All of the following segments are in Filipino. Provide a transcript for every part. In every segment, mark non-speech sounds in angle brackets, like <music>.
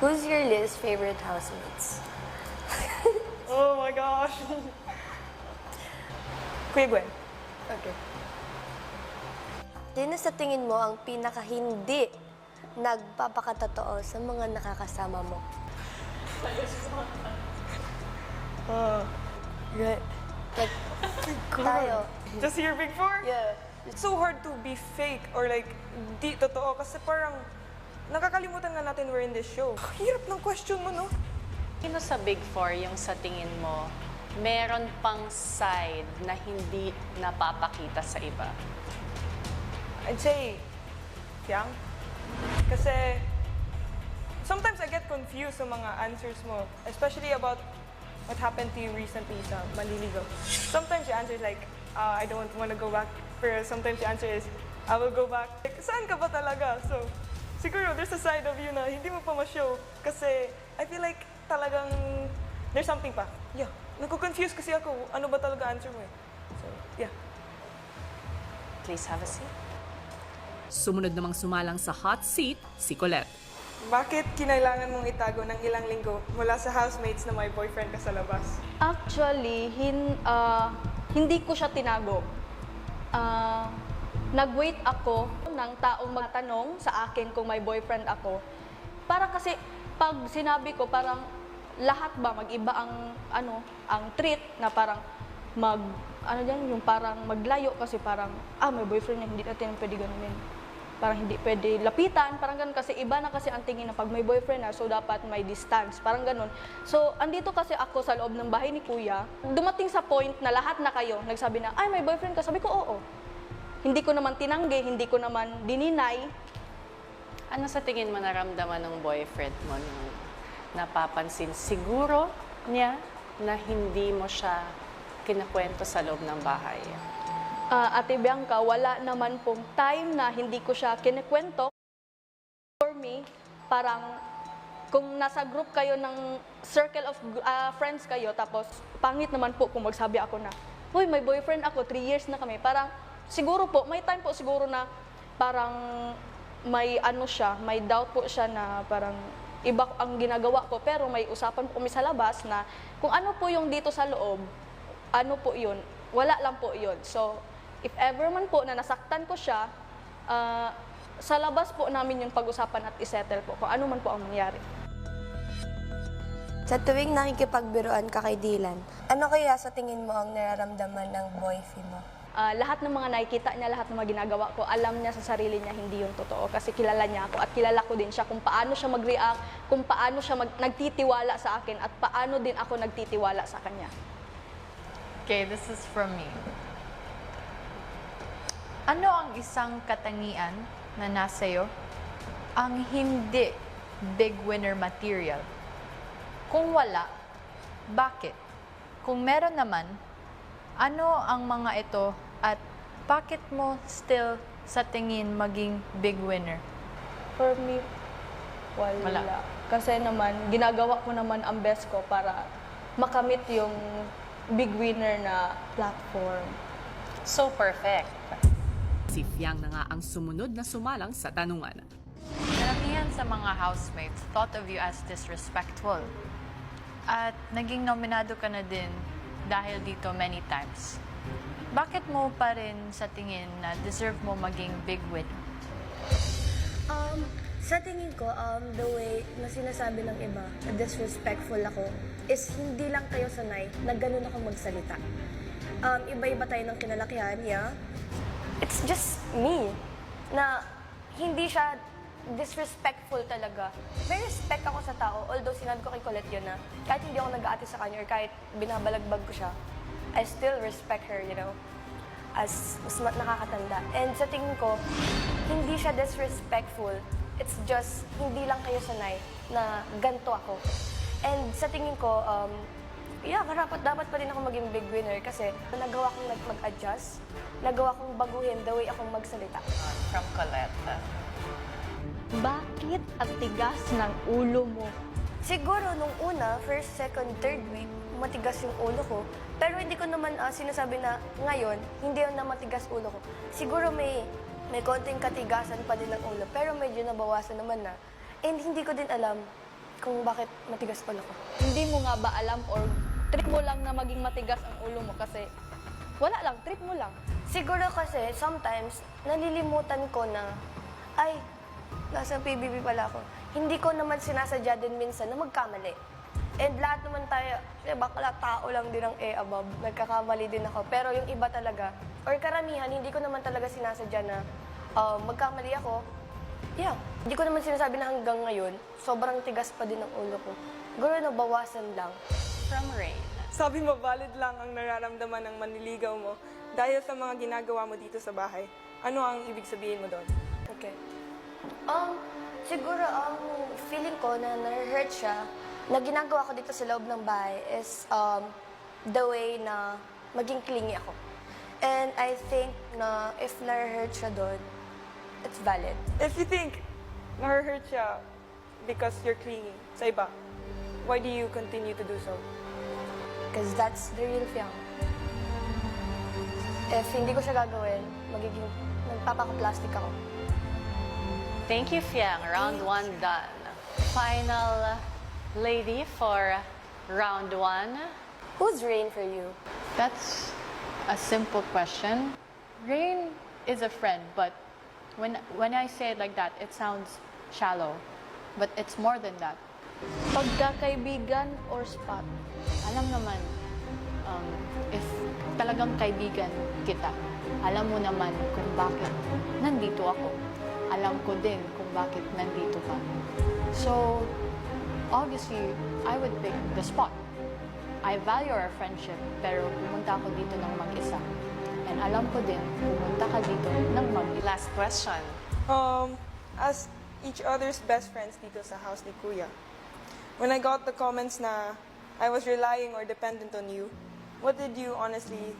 Who's your least favorite housemates? <laughs> Oh my gosh. Kuya Gwen. Okay. Sino sa tingin mo ang pinaka-hindi nagpapakatotoo sa mga nakakasama mo? Uh, <laughs> Right. Like, <laughs> tayo. just your big four? Yeah. It's so hard to be fake or like di totoo kasi parang nakakalimutan nga natin we're in this show. Hirap ng question mo, no? Sino sa Big Four yung sa tingin mo, meron pang side na hindi napapakita sa iba? I'd say, Yang. Kasi, sometimes I get confused sa mga answers mo, especially about what happened to you recently sa Manliligaw. Sometimes your answer is like, uh, I don't want to go back. Pero sometimes your answer is, I will go back. Like, saan ka ba talaga? So, siguro there's a side of you na hindi mo pa ma-show. Kasi, I feel like talagang there's something pa. Yeah. Nagko-confuse kasi ako. Ano ba talaga answer mo eh? So, yeah. Please have a seat. Sumunod namang sumalang sa hot seat si Colette. Bakit kinailangan mong itago ng ilang linggo mula sa housemates na may boyfriend ka sa labas? Actually, hin, ah, hindi ko siya tinago. Ah, nag-wait ako ng taong magtanong sa akin kung may boyfriend ako. Para kasi pag sinabi ko parang lahat ba mag-iba ang ano, ang treat na parang mag ano diyan yung parang maglayo kasi parang ah may boyfriend na hindi natin pwede ganunin. Parang hindi pwede lapitan, parang ganun kasi iba na kasi ang tingin na pag may boyfriend na so dapat may distance, parang ganun. So andito kasi ako sa loob ng bahay ni Kuya, dumating sa point na lahat na kayo nagsabi na ay may boyfriend ka, sabi ko oo. Hindi ko naman tinanggi, hindi ko naman dininay, Ano sa tingin mo naramdaman ng boyfriend mo nung napapansin siguro niya na hindi mo siya kinakwento sa loob ng bahay? Ah, Ate Bianca, wala naman pong time na hindi ko siya kinikwento. For me, parang kung nasa group kayo ng circle of ah, friends kayo, tapos pangit naman po kung magsabi ako na, Uy, may boyfriend ako, three years na kami. Parang, siguro po, may time po siguro na parang may ano siya, may doubt po siya na parang iba ang ginagawa ko. Pero may usapan po kami sa labas na kung ano po yung dito sa loob, ano po yun, wala lang po yun. So, if ever man po na nasaktan ko siya, ah, sa labas po namin yung pag-usapan at isettle po kung ano man po ang mangyari. Sa tuwing nakikipagbiruan ka kay Dylan, ano kaya sa tingin mo ang nararamdaman ng boyfriend mo? Ah, lahat ng mga nakikita niya, lahat ng mga ginagawa ko, alam niya sa sarili niya hindi yung totoo kasi kilala niya ako at kilala ko din siya kung paano siya mag-react, kung paano siya mag- nagtitiwala sa akin at paano din ako nagtitiwala sa kanya. Okay, this is from me. Ano ang isang katangian na nasa'yo ang hindi big winner material? Kung wala, bakit? Kung meron naman, ano ang mga ito at bakit mo still sa tingin maging big winner? For me, wala. Wala. Kasi naman, ginagawa ko naman ang best ko para makamit yung big winner na platform. So perfect. Si Fiang na nga ang sumunod na sumalang sa tanungan. Karamihan sa mga housemates thought of you as disrespectful. At naging nominado ka na din dahil dito many times. Bakit mo pa rin sa tingin na deserve mo maging big winner? Um, sa tingin ko, um, the way na sinasabi ng iba na disrespectful ako is hindi lang kayo sanay na ganun ako magsalita. Um, iba-iba tayo ng kinalakihan, yeah? It's just me na hindi siya disrespectful talaga. May respect ako sa tao, although sinabi ko kay Colette yun na kahit hindi ako nag-aati sa kanya or kahit binabalagbag ko siya, I still respect her, you know, as mas ma- nakakatanda. And sa tingin ko, hindi siya disrespectful. It's just, hindi lang kayo sanay na ganto ako. And sa tingin ko, um, yeah, karapat dapat pa rin ako maging big winner kasi nagawa kong nag- mag-adjust, nagawa kong baguhin the way akong magsalita. From Colette. Bakit ang tigas ng ulo mo? Siguro nung una, first, second, third week, matigas yung ulo ko. Pero hindi ko naman ah, sinasabi na ngayon, hindi na matigas ulo ko. Siguro may may konting katigasan pa din ng ulo, pero medyo nabawasan naman na. And hindi ko din alam kung bakit matigas pala ko. Hindi mo nga ba alam or trip mo lang na maging matigas ang ulo mo kasi wala lang, trip mo lang. Siguro kasi sometimes nalilimutan ko na ay nasa PBB pala ako. Hindi ko naman sinasadya din minsan na magkamali. And lahat naman tayo, eh, bakla tao lang din ang A above. Nagkakamali din ako. Pero yung iba talaga, or karamihan, hindi ko naman talaga sinasadya na uh, magkamali ako. Yeah. Hindi ko naman sinasabi na hanggang ngayon, sobrang tigas pa din ang ulo ko. Siguro nabawasan lang. From Rain. Sabi mo, valid lang ang nararamdaman ng manliligaw mo dahil sa mga ginagawa mo dito sa bahay. Ano ang ibig sabihin mo doon? Okay. Um, siguro ang feeling ko na na-hurt siya, na ginagawa ko dito sa loob ng bahay is um, the way na maging clingy ako. And I think na if na-hurt siya doon, it's valid. If you think na-hurt siya because you're clingy sa iba, why do you continue to do so? Because that's the real Fiang. If hindi ko siya gagawin, magiging nagpapaka-plastic ako. Thank you, Fiang. Round one done. Final lady for round one. Who's Rain for you? That's a simple question. Rain is a friend, but when when I say it like that, it sounds shallow. But it's more than that. Pagkakaibigan or spot. Alam naman, um, if talagang kaibigan kita, alam mo naman kung bakit nandito ako. Alam ko din kung bakit nandito ka. So, obviously, I would pick the spot. I value our friendship, pero pumunta ako dito ng mag-isa. And alam ko din, pumunta ka dito ng mag-isa. Last question. Um, as each other's best friends dito sa house ni Kuya, when I got the comments na I was relying or dependent on you, what did you honestly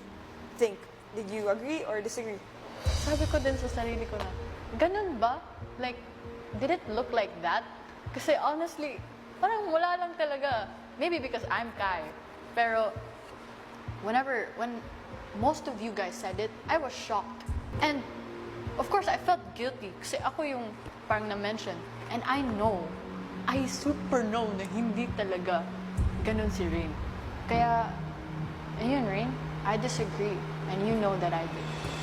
think? Did you agree or disagree? Sabi ko din sa sarili ko na, ganun ba? Like, did it look like that? Kasi honestly, parang wala lang talaga. Maybe because I'm Kai. Pero, whenever, when most of you guys said it, I was shocked. And, of course, I felt guilty. Kasi ako yung parang na-mention. And I know, I super know na hindi talaga ganun si Rain. Kaya, ayun, Rain, I disagree. And you know that I do.